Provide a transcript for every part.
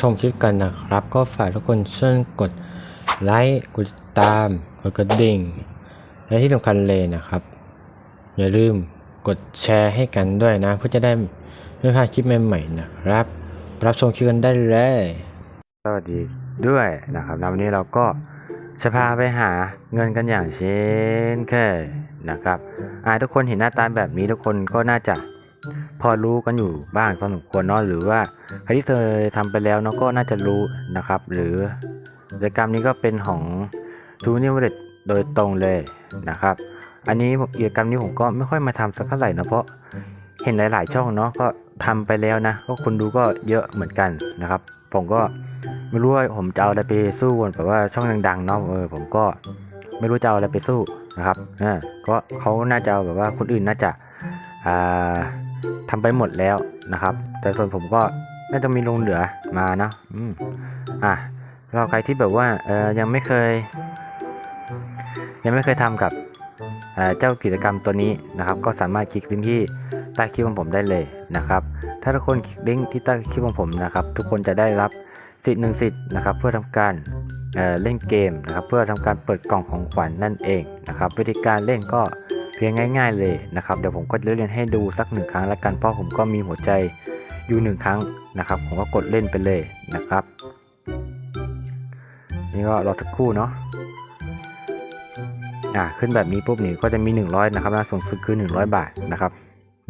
ชมคลิปกันนะครับ ก็ฝากทุกคนช่วยกดไลค์กดติดตามกดกระดิ่ง และที่สำคัญเลยนะครับ อย่าลืมกดแชร์ให้กันด้วยนะ เพื่อจะได้ไม่พลาดคลิปใหม่ๆนะครับ รับชมคลิปกันได้เลยสวัสดีด้วยนะครับววันนี้เราก็จะพาไปหาเงินกันอย่างเช่นเคยนะครับอ่าทุกคนเห็นหน้าตาแบบนี้ทุกคนก็น่าจะ พอรู้กันอยู่บ้างพอสมควรเนาะหรือว่าใครที่เคยทำไปแล้วเนาะก็น่าจะรู้นะครับ หรือกิจกรรมนี้ก็เป็นของทูนิวเดตโดยตรงเลยนะครับ อันนี้กิจกรรมนี้ผมก็ไม่ค่อยมาทำสักเท่าไหร่นะเพราะเห็นหลาย ๆ ช่องเนาะก็ทำไปแล้วนะก็คนดูก็เยอะเหมือนกันนะครับ ผมก็ไม่รู้ว่าผมจะเอาอะไรไปสู้แบบว่าช่องดังๆเนาะเออผมก็ไม่รู้จะเอาอะไรไปสู้นะครับเออก็เขาน่าจะแบบว่าคนอื่นน่าจะอ่า ทำไปหมดแล้วนะครับ แต่ส่วนผมก็น่าจะมีลงเหลือมานะอืมอะเราใครที่แบบว่าเออยังไม่เคย ยังไม่เคยทำกับเเจ้ากิจกรรมตัวนี้นะครับ ก็สามารถคลิกลิงก์ที่ใต้คลิปของผมได้เลยนะครับ ถ้าทุกคนคลิกลิงก์ที่ใต้คลิปของผมนะครับ ทุกคนจะได้รับสิทธิ์หนึ่งสิทธิ์นะครับ เพื่อทำการเเล่นเกมนะครับ เพื่อทำการเปิดกล่องของขวัญนั่นเองนะครับ วิธีการเล่นก็ พียงง่าย ๆ เลยนะครับ เดี๋ยวผมก็เล่นให้ดูสักหนึ่งครั้งละกัน เพราะผมก็มีหัวใจอยู่หนึ่งครั้งนะครับ ผมก็กดเล่นไปเลยนะครับ นี่ก็รอสักครู่เนาะอ่าขึ้นแบบนี้ปุ๊บนี่ก็จะมี 100 นะครับนะสูงสุดคือ 100 บาทนะครับ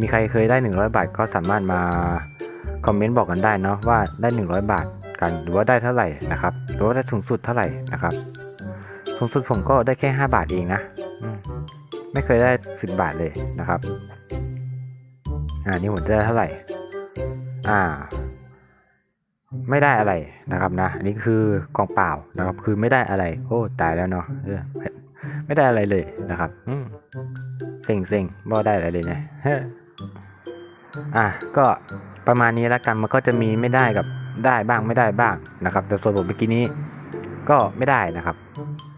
มีใครเคยได้ 100 บาทก็สามารถมาคอมเมนต์บอกกันได้เนาะว่าได้ 100 บาทกันหรือว่าได้เท่าไหร่นะครับหรือว่าได้สูงสุดเท่าไหร่นะครับ สูงสุดผมก็ได้แค่ 5 บาทเองนะอื ไม่เคยได้10บบาทเลยนะครับ อ่านี่ผมจะได้เท่าไหร่ อ่า ไม่ได้อะไรนะครับนะอันนี้คือกองเปล่านะครับ คือไม่ได้อะไร โอ้ตายแล้วเนาะเออไม่ไม่ได้อะไรเลยนะครับอืมเซ็งเซ็งไม่ได้อะไรเลยนะเฮ้ออะก็ประมาณนี้แล้วกันมันก็จะมีไม่ได้กับได้บ้างไม่ได้บ้างนะครับ แต่ส่วนผมเมื่อกี้นี้ก็ไม่ได้นะครับ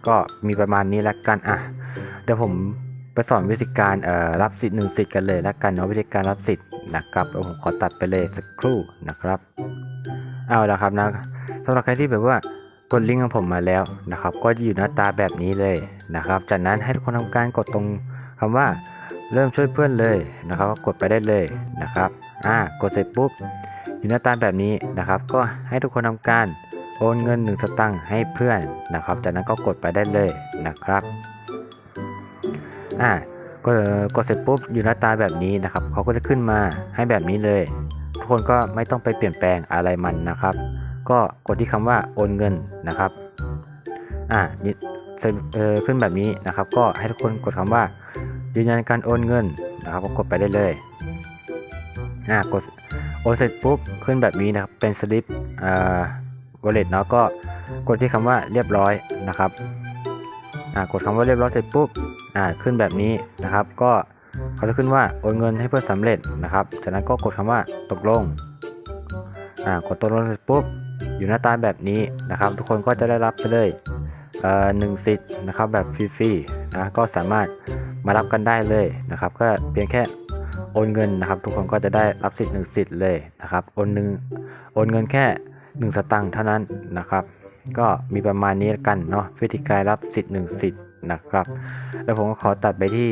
ก็มีประมาณนี้แล้วกันอะเดี๋ยวผม ไปสอนวิธีการรับสิทธิ์หนึ่งสิทธิ์กันเลยแล้วกันเนาะวิธีการรับสิทธิ์นะครับเดี๋ยวผมขอตัดไปเลยสักครู่นะครับ เอาละครับนะสำหรับใครที่แบบว่ากดลิงก์ของผมมาแล้วนะครับ ก็จะอยู่หน้าตาแบบนี้เลยนะครับ จากนั้นให้ทุกคนทำการกดตรงคำว่าเริ่มช่วยเพื่อนเลยนะครับก็กดไปได้เลยนะครับอ่ากดเสร็จปุ๊บอยู่หน้าตาแบบนี้นะครับ ก็ให้ทุกคนทำการโอนเงิน1สตังค์ให้เพื่อนนะครับ จากนั้นก็กดไปได้เลยนะครับ อ่ากดกดเสร็จปุ๊บอยู่หน้าตาแบบนี้นะครับเขาก็จะขึ้นมาให้แบบนี้เลย ทุกคนก็ไม่ต้องไปเปลี่ยนแปลงอะไรมันนะครับ ก็กดที่คำว่าโอนเงินนะครับอ่าเออขึ้นแบบนี้นะครับ ก็ให้ทุกคนกดคำว่า ยืนยันการโอนเงินนะครับก็กดไปได้เลยอ่ากดโอนเสร็จปุ๊บขึ้นแบบนี้นะครับเป็นสลิปอ่าวอลเล็ตเนาะก็กดที่คำว่าเรียบร้อยนะครับอ่ากดคำว่าเรียบร้อยเสร็จปุ๊บ อ่าขึ้นแบบนี้นะครับ ก็เขาจะขึ้นว่าโอนเงินให้เพื่อนสำเร็จนะครับ จากนั้นก็กดคำว่าตกลงอ่ากดตกลงเสร็จปุ๊บอยู่หน้าตาแบบนี้นะครับ ทุกคนก็จะได้รับไปเลยเอ่อหนึ่งสิทธิ์นะครับแบบฟรีๆนะก็สามารถมารับกันได้เลยนะครับ ก็เพียงแค่โอนเงินนะครับ ทุกคนก็จะได้รับสิทธิ์หนึ่งสิทธิ์เลยนะครับโอนหนึ่งโอนเงินแค่หนึ่งสตังค์เท่านั้นนะครับ ก็มีประมาณนี้กันเนาะวิธีการรับสิทธิ์หนึ่งสิทธิ์ นะครับ แล้วผมก็ขอตัดไปที่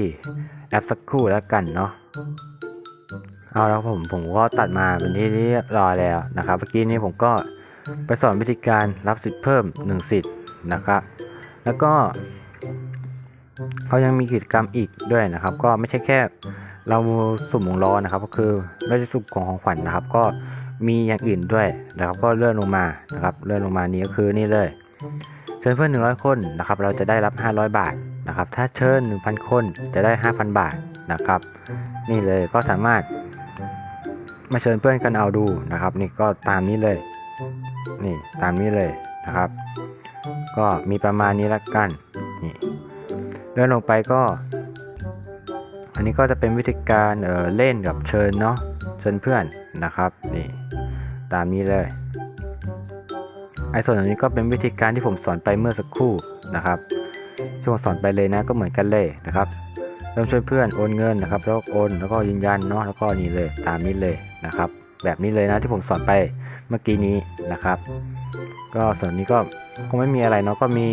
แอปสักครู่แล้วกันเนาะเอาแล้วผมผมก็ตัดมาเป็นที่เรียบร้อยแล้วนะครับ เมื่อกี้นี้ผมก็ไปสอนวิธีการรับสิทธิ์เพิ่ม 1 สิทธิ์นะครับ แล้วก็เขายังมีกิจกรรมอีกด้วยนะครับ ก็ไม่ใช่แค่เราสุ่มวงล้อนะครับ ก็คือไม่ใช่สุ่มของของขวัญนะครับ ก็มีอย่างอื่นด้วยนะครับ ก็เลื่อนลงมานะครับ เลื่อนลงมานี้ก็คือนี่เลย เชิญเพื่อน100 คนนะครับเราจะได้รับ 500 บาทนะครับ ถ้าเชิญ 1,000 คนจะได้ 5,000 บาทนะครับ นี่เลยก็สามารถมาเชิญเพื่อนกันเอาดูนะครับ นี่ก็ตามนี้เลย นี่ตามนี้เลยนะครับ ก็มีประมาณนี้ละกันนี่เลื่อนลงไปก็ อันนี้ก็จะเป็นวิธีการเออเล่นกับเชิญเนาะเชิญเพื่อนนะครับ นี่ตามนี้เลย ไอ้ส่วนอันนี้ก็เป็นวิธีการที่ผมสอนไปเมื่อสักครู่นะครับที่ผมสอนไปเลยนะก็เหมือนกันเลยนะครับ เริ่มช่วยเพื่อนโอนเงินนะครับ แล้วโอนแล้วก็ยืนยันเนาะแล้วก็นี่เลยตามนี้เลยนะครับ แบบนี้เลยนะที่ผมสอนไปเมื่อกี้นี้นะครับ ก็ส่วนนี้ก็คงไม่มีอะไรเนาะก็มี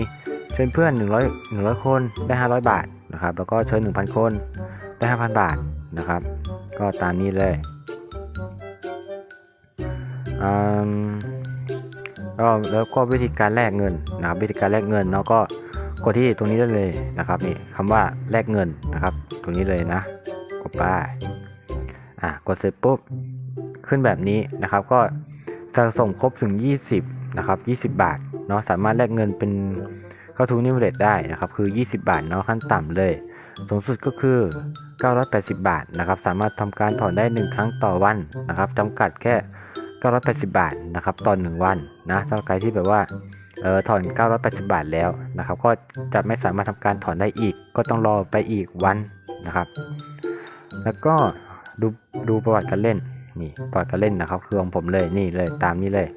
เชิญเพื่อน 100 100 คนได้ 500 บาทนะครับ แล้วก็เชิญ 1,000 คนได้ 5,000 บาทนะครับ ก็ตามนี้เลยอืม ก็แล้วก็วิธีการแลกเงินนะครับวิธีการแลกเงินเนาะก็กดที่ตรงนี้ได้เลยนะครับนี่คำว่าแลกเงินนะครับ ตรงนี้เลยนะกดไปอะกดเสร็จปุ๊บขึ้นแบบนี้นะครับ ก็สะสมครบถึง 20นะครับ20 บาทเนาะสามารถแลกเงินเป็นเข้าทูนิวเลตได้นะครับ คือ 20 บาทเนาะขั้นต่ำเลยสูงสุดก็คือ 980 บาทนะครับ สามารถทำการถอนได้ 1 ครั้งต่อวันนะครับจำกัดแค่ 980 บาทนะครับต่อ1วันนะถ้าใครที่แบบว่าเออถอน 980 บาทแล้วนะครับ ก็จะไม่สามารถทำการถอนได้อีก ก็ต้องรอไปอีกวันนะครับ แล้วก็ดูดูประวัติการเล่นนี่ประวัติการเล่นนะครับคือของผมเลยนี่เลยตามนี้เลย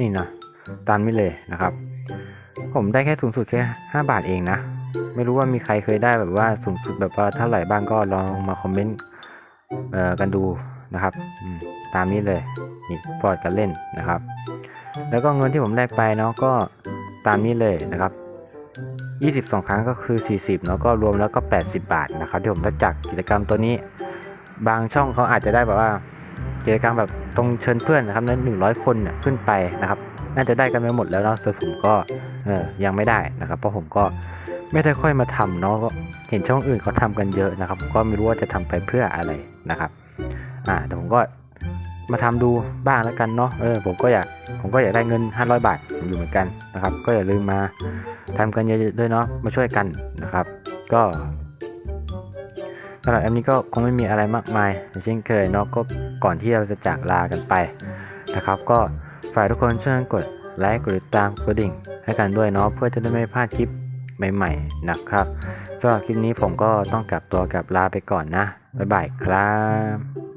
นี่นะตามนี้เลยนะครับ ผมได้แค่สูงสุดแค่ 5 บาทเองนะ ไม่รู้ว่ามีใครเคยได้แบบว่าสูงสุดแบบว่าเท่าไหร่บ้างก็ลองมาคอมเมนต์กันดู นะครับตามนี้เลยนี่พอร์ตการเล่นนะครับ แล้วก็เงินที่ผมได้ไปเนาะก็ตามนี้เลยนะครับ22 ครั้งก็คือ 40เนาะก็รวมแล้วก็ 80 บาทนะครับที่ผมได้จากกิจกรรมตัวนี้ บางช่องเขาอาจจะได้แบบว่ากิจกรรมแบบตรงเชิญเพื่อนนะครับนั้น100 คนเนี่ยขึ้นไปนะครับ น่าจะได้กันไปหมดแล้วเนาะแต่ผมก็เออยังไม่ได้นะครับ เพราะผมก็ไม่ได้ค่อยมาทำเนาะก็เห็นช่องอื่นเขาทำกันเยอะนะครับ ก็ไม่รู้ว่าจะทำไปเพื่ออะไรนะครับ อ่าแต่ผมก็มาทำดูบ้างแล้วกันเนาะเออผมก็อยากผมก็อยากได้เงิน 500 บาทอยู่เหมือนกันนะครับ ก็อย่าลืมมาทำกันเยอะๆด้วยเนาะมาช่วยกันนะครับ ก็สำหรับแอปนี้ก็คงไม่มีอะไรมากมายเช่นเคยเนาะก็ก่อนที่เราจะจากลากันไปนะครับ ก็ฝากทุกคนช่วยกันกดไลค์กดติดตามกดดิ่งให้กันด้วยเนาะเพื่อจะได้ไม่พลาดคลิปใหม่ๆนะครับสำหรับคลิปนี้ผมก็ต้องกลับตัวกลับลาไปก่อนนะบ๊ายบายครับ